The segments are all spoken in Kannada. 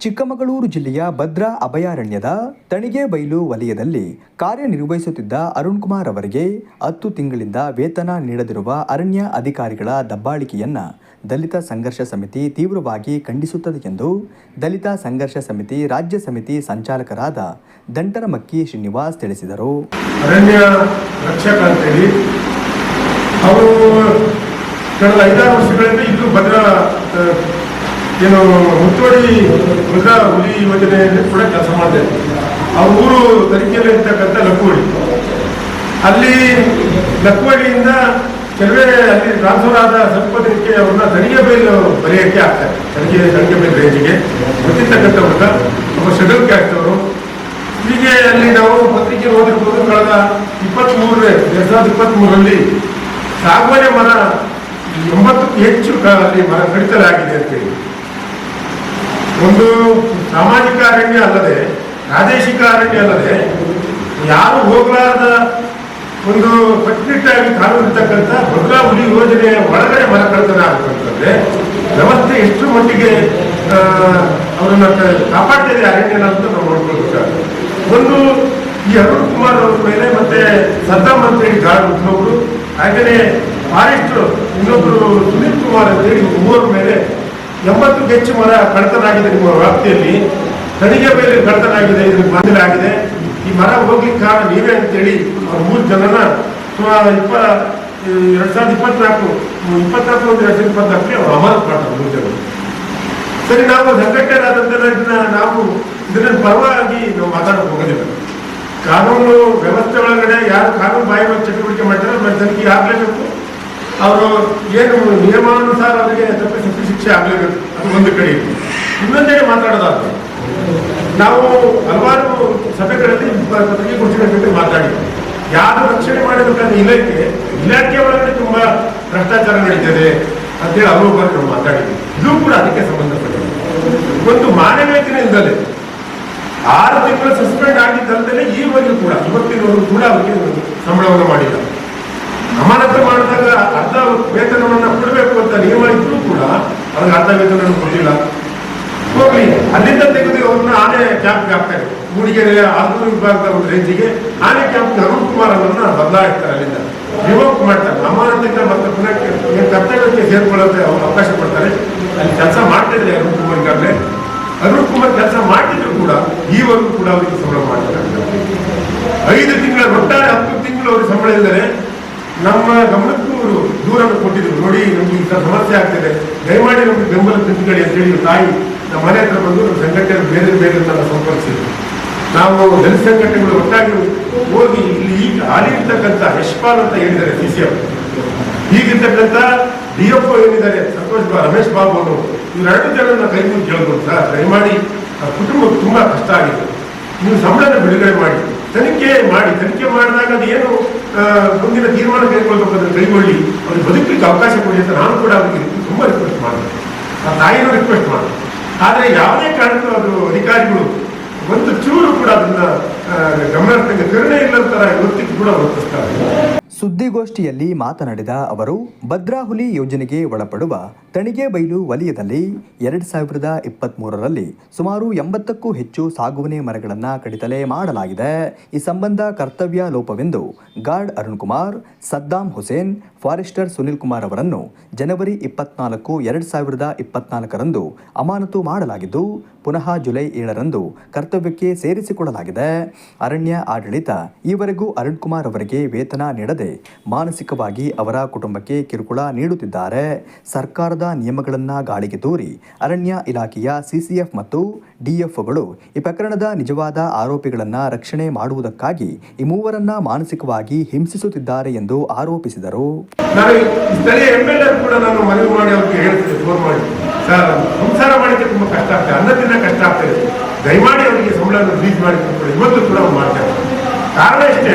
ಚಿಕ್ಕಮಗಳೂರು ಜಿಲ್ಲೆಯ ಭದ್ರಾ ಅಭಯಾರಣ್ಯದ ತಣಿಗೆಬೈಲು ವಲಯದಲ್ಲಿ ಕಾರ್ಯನಿರ್ವಹಿಸುತ್ತಿದ್ದ ಅರುಣ್ ಕುಮಾರ್ ಅವರಿಗೆ ಹತ್ತು ತಿಂಗಳಿಂದ ವೇತನ ನೀಡದಿರುವ ಅರಣ್ಯ ಅಧಿಕಾರಿಗಳ ದಬ್ಬಾಳಿಕೆಯನ್ನ ದಲಿತ ಸಂಘರ್ಷ ಸಮಿತಿ ತೀವ್ರವಾಗಿ ಖಂಡಿಸುತ್ತದೆ ಎಂದು ದಲಿತ ಸಂಘರ್ಷ ಸಮಿತಿ ರಾಜ್ಯ ಸಮಿತಿ ಸಂಚಾಲಕರಾದ ದಂಟರಮಕ್ಕಿ ಶ್ರೀನಿವಾಸ್ ತಿಳಿಸಿದರು. ಅರಣ್ಯ ರಕ್ಷಕ ಅವರು ಕಳೆದ ಐದಾರು ವರ್ಷಗಳಿಂದ ಭದ್ರಾ ಏನು ಮುತ್ತೋಡಿ ಮೃಗ, ಹುಲಿ ಯೋಜನೆಯಲ್ಲಿ ಕೂಡ ಕೆಲಸ ಮಾಡಿದೆ ಆ ಊರು ತನಿಖೆಯಲ್ಲಿ ಇರ್ತಕ್ಕಂಥ ಲಕ್ಕುವಳಿ ಅಲ್ಲಿ ಲಕ್ಕುವಡಿಯಿಂದ ಕೆಲವೇ ಅಲ್ಲಿ ಟ್ರಾನ್ಸ್ಫರ್ ಆದ ಸ್ವಲ್ಪ ದಿನಕ್ಕೆ ಅವ್ರನ್ನ ತನಿಖೆ ಬೈಲ್ ಬರೆಯೋಕ್ಕೆ ಆಗ್ತಾರೆ ತನಿಖೆ ತನಿಖೆ ಬೈಲ್ ರೇಂಜಿಗೆ ಗೊತ್ತಿರ್ತಕ್ಕಂಥ ಹುಡುಗ ಒಬ್ಬ ಶೆಡ್ಯೂಲ್ ಕ್ಯಾಸ್ಟ್ ಅವರು. ಹೀಗೆ ಅಲ್ಲಿ ನಾವು ಪತ್ರಿಕೆ ಓದಿರ್ಬೋದು. ಕಳೆದ ಇಪ್ಪತ್ತ್ಮೂರನೇ ಎರಡ್ ಸಾವಿರದ ಇಪ್ಪತ್ತ್ಮೂರರಲ್ಲಿ ಸಾಗುವನೆ ಮರ ಎಂಬತ್ತಕ್ಕೂ ಹೆಚ್ಚು ಅಲ್ಲಿ ಮರ ಕಡಿತಲಾಗಿದೆ ಅಂತೇಳಿ. ಒಂದು ಸಾಮಾಜಿಕ ಅರಣ್ಯ ಅಲ್ಲದೆ, ಪ್ರಾದೇಶಿಕ ಅರಣ್ಯ ಅಲ್ಲದೆ, ಯಾರು ಹೋಗಲಾರದ ಒಂದು ಕಟ್ಟುನಿಟ್ಟಾಗಿ ಕಾನೂನು ಇರ್ತಕ್ಕಂಥ ಭದ್ರಾ ಹುಲಿ ಯೋಜನೆಯ ಒಳಗಡೆ ಮರ ಕಳ್ತನ ಆಗ್ತಂತಂದ್ರೆ ವ್ಯವಸ್ಥೆ ಎಷ್ಟು ಮಟ್ಟಿಗೆ ಅವರನ್ನ ಕಾಪಾಡ್ತಿದೆ ಅರಣ್ಯನ ಅಂತ ನಾವು ಒಂದು ಈ ಅರುಣ್ ಕುಮಾರ್ ಅವ್ರ ಮೇಲೆ ಮತ್ತೆ ಸದ್ದಾಮ್ ಅಂತೇಳಿ ಗಾಳಿ ಇನ್ನೊಬ್ರು ಹಾಗೆಯೇ ಫಾರೆಸ್ಟ್ ಇನ್ನೊಬ್ರು ಸುನೀಲ್ ಕುಮಾರ್ ಅಂತೇಳಿ ಮೂವರ ಮೇಲೆ ಎಂಬತ್ತು ಹೆಚ್ಚು ಮರ ಕಡತನಾಗಿದೆ ನಿಮ್ಮ ವ್ಯಾಪ್ತಿಯಲ್ಲಿ. ಕಡಿಗೆ ಮೇಲೆ ಕಡತನಾಗಿದೆ, ಇದು ಬಂದಿಲ್ಲ ಆಗಿದೆ. ಈ ಮರ ಹೋಗ್ಲಿಕ್ಕೆ ಕಾರಣ ನೀವೇ ಅಂತೇಳಿ ಅವ್ರ ಮೂರು ಜನನ ಸುಮಾರು ಇಪ್ಪ ಎರಡ್ ಸಾವಿರದ ಇಪ್ಪತ್ನಾಲ್ಕು ಇಪ್ಪತ್ನಾಲ್ಕು ಒಂದು ಎರಡ್ ಸಾವಿರದ ಇಪ್ಪತ್ನಾಲ್ಕರಲ್ಲಿ ಅವ್ರು ಅಮಾನತ್ ಮಾಡ್ತಾರೆ ಮೂರು ಜನ ಸರಿ, ನಾವು ಸಂಘಟನೆಯಾದಂತಹ ಇದನ್ನ ನಾವು ಇದನ್ನ ಪರವಾಗಿ ನಾವು ಮಾತಾಡಕ್ ಹೋಗೋದಿಲ್ಲ. ಕಾನೂನು ವ್ಯವಸ್ಥೆ ಒಳಗಡೆ ಯಾರು ಕಾನೂನು ಬಾಯಿ ಚಟುವಟಿಕೆ ಮಾಡ್ತಾರೆ ತನಿಖೆ ಆಗ್ಲೇಬೇಕು. ಅವರು ಏನು ನಿಯಮಾನುಸಾರ ಅವರಿಗೆ ತಪ್ಪಿಸಿ ಶಿಕ್ಷೆ ಆಗಲೇಬೇಕು ಅದು ಒಂದು ಕಡೆ. ಇನ್ನೊಂದೆಡೆ ಮಾತಾಡೋದಾದ್ರೆ, ನಾವು ಹಲವಾರು ಸಭೆಗಳಲ್ಲಿ ಪತ್ರಿಕೆ ಕುರ್ಚಿಗಳ ಜೊತೆ ಮಾತಾಡಿದ್ವಿ ಯಾರು ರಕ್ಷಣೆ ಮಾಡಬೇಕಾದ ಇಲಾಖೆ ಇಲಾಖೆ ಒಳಗಡೆ ತುಂಬಾ ಭ್ರಷ್ಟಾಚಾರ ನಡೀತದೆ ಅಂತೇಳಿ ಅವರು ನಾವು ಮಾತಾಡಿದ್ವಿ. ಇದು ಕೂಡ ಅದಕ್ಕೆ ಸಂಬಂಧಪಟ್ಟಿದೆ ಒಂದು ಮಾನವೀಯತೆಯಿಂದಲೇ ಆರು ತಿಂಗಳು ಸಸ್ಪೆಂಡ್ ಆಗಿದ್ದಲ್ಲದೆ ಈವರೆಗೂ ಕೂಡ ಇವತ್ತಿನವರು ಕೂಡ ಅವರಿಗೆ ಸಂಬಳವನ್ನು ಮಾಡಿಲ್ಲ. ಅಮಾನತು ಮಾಡಿದಾಗ ಅರ್ಧ ವೇತನವನ್ನ ಕೊಡಬೇಕು ಅಂತ ನಿಯಮ ಇದ್ರೂ ಕೂಡ ಅವ್ರಿಗೆ ಅರ್ಧ ವೇತನ ಕೊಟ್ಟಿಲ್ಲ ಹೋಗ್ಲಿ, ಅಲ್ಲಿಂದ ತೆಗೆದು ಅವ್ರನ್ನ ಆನೆ ಕ್ಯಾಂಪ್ಗೆ ಹಾಕ್ತಾರೆ ಮೂಡಿಗೆರೆ ಆಲ್ದೂರು ವಿಭಾಗದ ಒಂದು ರೇಂಜಿಗೆ ಆನೆ ಕ್ಯಾಂಪ್ಗೆ ಅರುಣ್ ಕುಮಾರ್ ಅವರನ್ನ ಬದಲಾಯಿಸ್ತಾರೆ ಅಲ್ಲಿಂದ. ರಿವೋಕ್ ಮಾಡ್ತಾರೆ. ಅಮಾನತಿಂದ ಮತ್ತೆ ಪುನಃ ಕರ್ತವ್ಯಕ್ಕೆ ಸೇರ್ಕೊಳ್ಳೋಕೆ ಅವ್ರು ಅವಕಾಶ ಕೊಡ್ತಾರೆ. ಅಲ್ಲಿ ಕೆಲಸ ಮಾಡ್ತಿದ್ರೆ ಅರುಣ್ ಕುಮಾರ್ ಈಗಾಗಲೇ. ಅರುಣ್ ಕುಮಾರ್ ಕೆಲಸ ಮಾಡಿದ್ರು ಕೂಡ ಈವರೆಗೂ ಕೂಡ ಅವರಿಗೆ ಸಂಬಳ ಮಾಡ್ತಾರೆ ಐದು ತಿಂಗಳ, ಒಟ್ಟಾರೆ ಹತ್ತು ತಿಂಗಳು ಅವ್ರಿಗೆ ಸಂಬಳ ಇಲ್ಲದೆ ನಮ್ಮ ಗಮನಕ್ಕೂ ಅವರು ದೂರನ್ನು ಕೊಟ್ಟಿದ್ರು. ನೋಡಿ ನಮ್ಗೆ ಈ ಸಮಸ್ಯೆ ಆಗ್ತಿದೆ. ದಯಮಾಡಿ ನಮಗೆ ಬೆಂಬಲ ತಿದ್ದುಗಳು ಅಂತ ಹೇಳಿ ತಾಯಿ ನಮ್ಮ ಮನೆ ಹತ್ರ ಬಂದು ನಮ್ಮ ಸಂಘಟನೆ ಬೇರೆ ಬೇರೆ ಅಂತ ಸಂಪರ್ಕಿಸಿದ್ರು ನಾವು ಜನ ಸಂಘಟನೆಗಳು ಒಟ್ಟಾಗಿ ಹೋಗಿ ಇಲ್ಲಿ ಈಗ ಹಾಲಿ ಇರ್ತಕ್ಕಂಥ ಯಶ್ಪಾಲ್ ಅಂತ ಹೇಳಿದ್ದಾರೆ ಸಿ ಸಿ ಎಂ. ಈಗಿರ್ತಕ್ಕಂಥ ಡಿ ಎಫ್ ಏನಿದ್ದಾರೆ, ಸಂತೋಷ್ ಬಾ, ರಮೇಶ್ ಬಾಬು ಅವರು, ಇವರೆರಡು ಜನರನ್ನ ಕೈ ಮುಂದೆ ಕೇಳ್ಬೋದು ಸರ್. ದಯಮಾಡಿ ಆ ಕುಟುಂಬಕ್ಕೆ ತುಂಬ ಕಷ್ಟ ಆಗಿದೆ. ನೀವು ಸಂಬಳನ ಬಿಡುಗಡೆ ಮಾಡಿ, ತನಿಖೆ ಮಾಡಿ, ತನಿಖೆ ಮಾಡಿದಾಗ ಅದು ಏನು ಮುಂದಿನ ತೀರ್ಮಾನ ಕೈಗೊಳ್ಬೇಕಾದ್ರೆ ಕೈಗೊಳ್ಳಿ, ಅವ್ರಿಗೆ ಬದುಕಲಿಕ್ಕೆ ಅವಕಾಶ ಕೊಡಿ ಅಂತ ನಾನು ಕೂಡ ಅವರಿಗೆ ತುಂಬಾ ರಿಕ್ವೆಸ್ಟ್ ಮಾಡಿದೆ ಆ ತಾಯಿನೂ ರಿಕ್ವೆಸ್ಟ್ ಮಾಡಿದೆ ಆದರೆ ಯಾವುದೇ ಕಾರಣಕ್ಕೂ ಅದು ಅಧಿಕಾರಿಗಳು ಒಂದು ಚೂರು ಕೂಡ ಅದನ್ನ ಗಮನಾರ್ಥಕ್ಕೆ ಕರುಣೆ ಇಲ್ಲದ ತರ ಇವತ್ತಿಗೂ ಕೂಡ ವರ್ತಿಸ್ತಾರೆ ಸುದ್ದಿಗೋಷ್ಠಿಯಲ್ಲಿ ಮಾತನಾಡಿದ ಅವರು ಭದ್ರಾ ಹುಲಿ ಯೋಜನೆಗೆ ಒಳಪಡುವ ತಣಿಗೆಬೈಲು ವಲಯದಲ್ಲಿ ಎರಡು ಸಾವಿರದ ಇಪ್ಪತ್ತ್ಮೂರರಲ್ಲಿ ಸುಮಾರು ಎಂಬತ್ತಕ್ಕೂ ಹೆಚ್ಚು ಸಾಗುವನೆ ಮರಗಳನ್ನು ಕಡಿತಲೆ ಮಾಡಲಾಗಿದೆ. ಈ ಸಂಬಂಧ ಕರ್ತವ್ಯ ಲೋಪವೆಂದು ಗಾರ್ಡ್ ಅರುಣ್ ಕುಮಾರ್ ಸದ್ದಾಂ ಹುಸೇನ್, ಫಾರೆಸ್ಟರ್ ಸುನಿಲ್ ಕುಮಾರ್ ಅವರನ್ನು ಜನವರಿ ಇಪ್ಪತ್ನಾಲ್ಕು ಎರಡು ಸಾವಿರದ ಇಪ್ಪತ್ನಾಲ್ಕರಂದು ಅಮಾನತು ಮಾಡಲಾಗಿದ್ದು, ಪುನಃ ಜುಲೈ ಏಳರಂದು ಕರ್ತವ್ಯಕ್ಕೆ ಸೇರಿಸಿಕೊಳ್ಳಲಾಗಿದೆ. ಅರಣ್ಯ ಆಡಳಿತ ಈವರೆಗೂ ಅರುಣ್ ಕುಮಾರ್ ಅವರಿಗೆ ವೇತನ ನೀಡದೆ ಮಾನಸಿಕವಾಗಿ ಅವರ ಕುಟುಂಬಕ್ಕೆ ಕಿರುಕುಳ ನೀಡುತ್ತಿದ್ದಾರೆ. ಸರ್ಕಾರದ ನಿಯಮಗಳನ್ನು ಗಾಳಿಗೆ ತೂರಿ ಅರಣ್ಯ ಇಲಾಖೆಯ ಸಿಸಿಎಫ್ ಮತ್ತು ಡಿಎಫ್ಒಗಳು ಈ ಪ್ರಕರಣದ ನಿಜವಾದ ಆರೋಪಿಗಳನ್ನು ರಕ್ಷಣೆ ಮಾಡುವುದಕ್ಕಾಗಿ ಈ ಮೂವರನ್ನ ಮಾನಸಿಕವಾಗಿ ಹಿಂಸಿಸುತ್ತಿದ್ದಾರೆ ಎಂದು ಆರೋಪಿಸಿದರು. ದಯಮಾಡಿ ಅವರಿಗೆ ಸಂಬಳ ರಿಲೀಸ್ ಮಾಡಿ ಇವತ್ತು ಕೂಡ ಮಾಡ್ತಾರೆ ಕಾರಣ ಇಷ್ಟೇ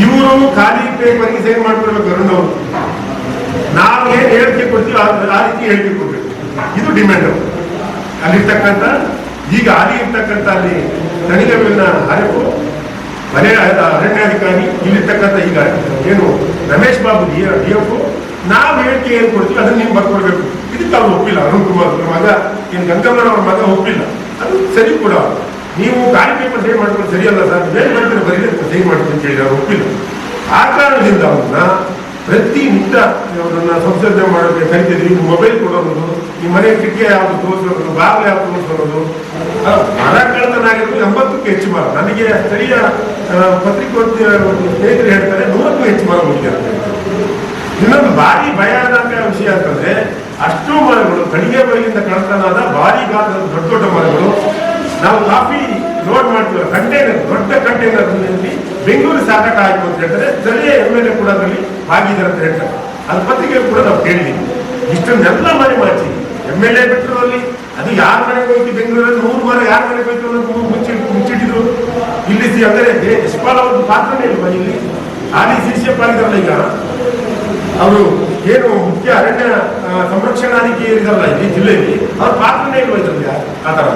ಇವರು ಖಾಲಿ ಪೇಪರ್ಗೆ ಸೈನ್ ಮಾಡ್ಕೊಳ್ಬೇಕು ಅರುಣ್ ಅವರು. ನಾವು ಏನ್ ಹೇಳಿಕೆ ಕೊಡ್ತೀವಿ ಆ- ರೀತಿ ಹೇಳಿಕೆ ಕೊಡ್ಬೇಕು. ಇದು ಡಿಮ್ಯಾಂಡ್ ಅಲ್ಲಿರ್ತಕ್ಕಂಥ, ಈಗ ಅಲ್ಲಿ ಇರ್ತಕ್ಕಂಥ ಅಲ್ಲಿ ತನಿಖೆ ಮೇಲಿನ ಅರಿವು ಮನೆ, ಅರಣ್ಯಾಧಿಕಾರಿ, ಇಲ್ಲಿರ್ತಕ್ಕಂಥ ಈಗ ಏನು ರಮೇಶ್ ಬಾಬು ಡಿ ಎಫ್ ನಾವು ಹೇಳಿಕೆ ಏನು ಕೊಡ್ತೀವಿ ಅದನ್ನ ನೀವು ಬರ್ಕೊಡ್ಬೇಕು. ಇದಕ್ಕೆ ಅವ್ರು ಒಪ್ಪಿಲ್ಲ. ಅರುಣ್ ಕುಮಾರ್ ಅವ್ರ ಮಗ, ಏನು ಗಂಗಮ್ಮನವ್ರ ಮಗ ಒಪ್ಪಿಲ್ಲ. ಅದು ಸರಿ ಕೂಡ ನೀವು ಗಾಳಿ ಪೇಪರ್ ಸೈನ್ ಮಾಡ್ಕೊಂಡು ಸರಿಯಲ್ಲ ಸರ್. ಬೇರೆ ಮಾಡ್ತಾರೆ ಬರೀ ಸೈನ್ ಮಾಡ್ತೀನಿ ಅಂತ ಹೇಳಿ ಅವ್ರು ಒಪ್ಪಿಲ್ಲ. ಆ ಕಾರಣದಿಂದ ಅವ್ರನ್ನ ಪ್ರತಿ ನಿತ್ಯ ಅವರನ್ನ ಮಾಡೋಕ್ಕೆ ಮಾಡೋಕೆ ನೀವು ಮೊಬೈಲ್ ಕೊಡೋದು, ಈ ಮನೆ ಕಿಟಕಿ ಯಾವುದು ತೋರಿಸೋದು ಬಾಗಿಲು ಯಾವ್ದು ತೋರಿಸೋದು ಮರ ಕಳ್ಳತನ ಆಗಿರೋದು ಎಂಬತ್ತಕ್ಕೂ ಹೆಚ್ಚು ಮರ ನನಗೆ ಸ್ಥಳೀಯ ಪತ್ರಿಕೋದ್ಯ ಸ್ನೇಹಿತರು ಹೇಳ್ತಾರೆ, ನೂರಕ್ಕೂ ಹೆಚ್ಚು ಮರ ಹೋಗಿದ್ದಾರೆ ಇನ್ನೊಂದು ಭಾರಿ ಭಯಾನಕ ವಿಷಯ ಅಂತಂದ್ರೆ, ಅಷ್ಟು ಮರಗಳು ಕಣಿಗೆ ಬೈಲಿಂದ ಕಳ್ತನಾದ ಭಾರಿ ಗಾತ್ರದ ದೊಡ್ಡ ದೊಡ್ಡ ಮರಗಳು ನಾವು ಕಾಫಿ ಲೋಡ್ ಮಾಡ್ತೀವಿ ಕಂಟೈನರ್, ದೊಡ್ಡ ಕಂಟೈನರ್ ಬೆಂಗಳೂರು ಸಾಕಾಟ ಆಯ್ತು ಅಂತ ಹೇಳಿದ್ರೆ ಸ್ಥಳೀಯ ಎಂ ಎಲ್ ಎ ಕೂಡ ಅದರಲ್ಲಿ ಭಾಗಿದ್ದಾರೆ ಅಂತ ಹೇಳ್ತಾರೆ. ಅದು ಪತ್ರಿಕೆ ಕೂಡ ನಾವು ಕೇಳಿದ್ದೀವಿ ಇಷ್ಟನ್ನೆಲ್ಲ ಮನೆ ಮಾಡಿ ಎಂ ಎಲ್ ಎ ಬಿಟ್ಟರು ಅಲ್ಲಿ, ಅದು ಯಾರ ಮನೆಗೆ ಹೋಯ್ತು ಬೆಂಗಳೂರಲ್ಲಿ ನೂರು ಮರ ಯಾರ ಮನೆಗೆ ಹೋಯ್ತು ಅನ್ನೋದು ಮುಚ್ಚಿ, ಮುಚ್ಚಿಟ್ಟಿದ್ರು. ಇಲ್ಲಿ ಸಿ- ಅಂದರೆ ಯಶ್ಪಾಲ್ ಅವ್ರದ್ದು ಪಾತ್ರನೇ ಇಲ್ವಾ ಇಲ್ಲಿ? ಆಲಿ ಸಿ ಸಿ ಎಫ್ ಈಗ. ಅವರು ಏನು ಮುಖ್ಯ ಅರಣ್ಯ ಸಂರಕ್ಷಣಾಧಿಕಾರಿ ಇದ್ದಾರಲ್ಲ ಇಲ್ಲಿ, ಜಿಲ್ಲೆಯಲ್ಲಿ. ಅವ್ರ ಪಾತ್ರನೇ ಇಲ್ವಾ ಇದರಲ್ಲಿ ಆ ಥರ?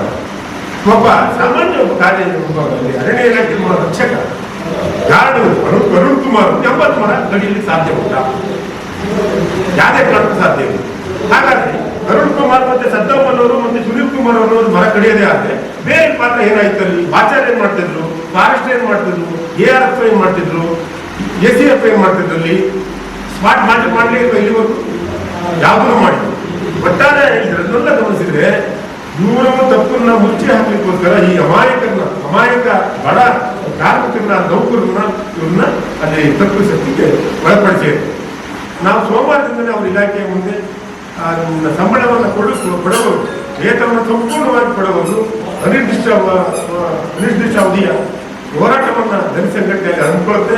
ಒಬ್ಬ ಸಾಮಾನ್ಯ ಒಬ್ಬ ಕಾರ್ಯ ಒಬ್ಬ ಇಲ್ಲಿ ಅರಣ್ಯ ಇಲಾಖೆ ರಕ್ಷಕ ಗಾರ್ಡು ಅರುಣ್ ಅರುಣ್ ಕುಮಾರ್ ಎಂಬತ್ತು ಮರ ಕಡಿಯಲಿಕ್ಕೆ ಸಾಧ್ಯ ಉಂಟಾ? ಯಾವುದೇ ಕಾರಣಕ್ಕೂ ಸಾಧ್ಯ ಇಲ್ಲ. ಹಾಗಾದ್ರೆ ಅರುಣ್ ಕುಮಾರ್ ಮತ್ತೆ ಸದ್ದಮ್ಮನವರು ಮತ್ತೆ ಸುನೀಲ್ ಕುಮಾರ್ ಅವರು ಮರ ಕಡಿಯೋದೇ ಆದ್ರೆ ಬೇರೆ ಪಾತ್ರ ಏನಾಯ್ತು ಅಲ್ಲಿ? ಆಚಾರ್ಯ ಏನ್ ಮಾಡ್ತಿದ್ರು? ಫಾರೆಸ್ಟ್ ಏನ್ ಮಾಡ್ತಿದ್ರು? ಎ ಆರ್ ಎಫ್ ಏನ್ ಮಾಡ್ತಿದ್ರು? ಎ ಸಿ ಎಫ್ ಏನ್ ಮಾಡ್ತಿದ್ರು ಅಲ್ಲಿ? ಸ್ಮಾರ್ಟ್ ಮಾಡಿ ಮಾಡ್ಲೇ ಇಲ್ಲಿವರು ಇಲ್ಲಿವರೆಗೂ ಯಾವುದನ್ನು ಮಾಡಿ ಒಟ್ಟಾರೆ ಇದನ್ನೆಲ್ಲ ಗಮನಿಸಿದ್ರೆ ಇವರ ತಪ್ಪನ್ನ ಮುಚ್ಚಿ ಹಾಕ್ಲಿಕ್ಕೋಸ್ಕರ ಈ ಅಮಾಯಕರನ್ನ ಅಮಾಯಕ ಬಡ ಕಾರ್ಮಿಕರನ್ನ ನೌಕರರನ್ನ ಇವ್ರನ್ನ ಅಲ್ಲಿ ತಪ್ಪಿಸಲಿಕ್ಕೆ ಒಳಪಡಿಸಿದೆ ನಾವು ಸೋಮವಾರದಿಂದಲೇ ಅವ್ರ ಇಲಾಖೆಯ ಮುಂದೆ ಆ, ನಮ್ಮ ಸಂಬಳವನ್ನು ಕೊಡು ಕೊಡಬಹುದು ವೇತನವನ್ನು ಸಂಪೂರ್ಣವಾಗಿ ಕೊಡಬಹುದು ಅನಿರ್ದಿಷ್ಟ ಅವ- ಅವ- ಅನಿರ್ದಿಷ್ಟ ಅವಧಿಯ ಹೋರಾಟವನ್ನು ಜನಸಂಘಟನೆಯಲ್ಲಿ ಹಮ್ಮಿಕೊಳ್ಳುತ್ತೆ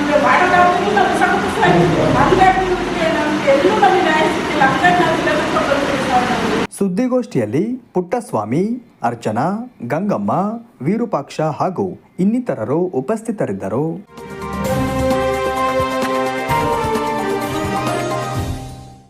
ನಮ್ಗೆ ಕಷ್ಟಪಡೋದು ನಮ್ಗೆ ಬದುಕಕ್ಕೆ ಆಗ್ತಿಲ್ಲ ಸರ್ ನಮಗೆ ಎಲ್ಲೂ ನಮಗೆ ನ್ಯಾಯ ಸಿಕ್ಕಿಲ್ಲ. ಹಂಗಾಗಿ ನಾವು ಇಲ್ಲೇ ಸುದ್ದಿಗೋಷ್ಠಿಯಲ್ಲಿ ಪುಟ್ಟಸ್ವಾಮಿ, ಅರ್ಚನಾ, ಗಂಗಮ್ಮ, ವಿರೂಪಾಕ್ಷ ಹಾಗೂ ಇನ್ನಿತರರು ಉಪಸ್ಥಿತರಿದ್ದರು.